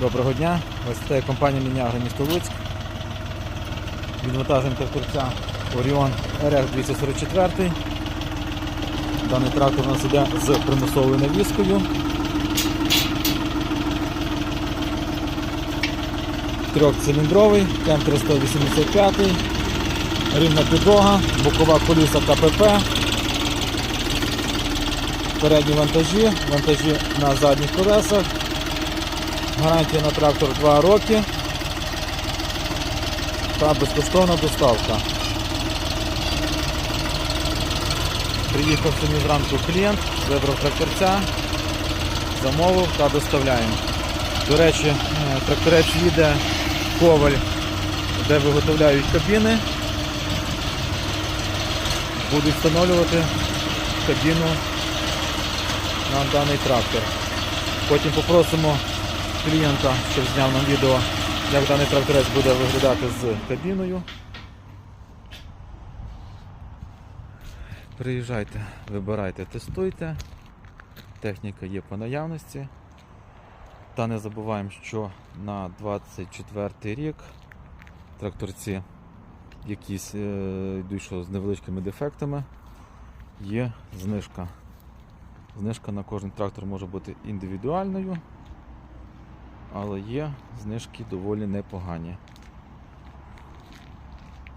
Доброго дня. Ось це компанія Мінягра місто Луцьк. Відвантажуємо тракторця Orion RF 244. Даний трактор у нас іде з примусовою навіскою. Трьохциліндровий, КМ385, рівна підлога, бокова коліса КПП, передні вантажі, вантажі на задніх колесах. Гарантія на трактор 2 роки та безкоштовна доставка. Приїхав сьогодні зранку клієнт, вибрав тракторця, замовив та доставляємо. До речі, е, тракторець їде Коваль, де виготовляють кабіни. Будуть встановлювати кабіну на даний трактор. Потім попросимо клієнта, щоб зняв нам відео, як даний тракторець буде виглядати з кабіною. Приїжджайте, вибирайте, тестуйте. Техніка є по наявності. Та не забуваємо, що на 24 рік тракторці якісь е, йдуть що, з невеличкими дефектами. Є знижка. Знижка на кожен трактор може бути індивідуальною, але є знижки доволі непогані.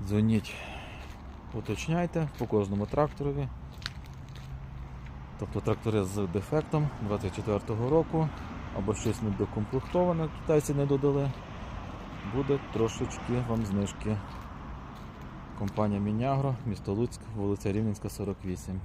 Дзвоніть, уточняйте по кожному тракторові. Тобто трактори з дефектом 24-го року або щось недокомплектоване, китайці не додали, буде трошечки вам знижки. Компанія Мінягро, місто Луцьк, вулиця Рівненська, 48.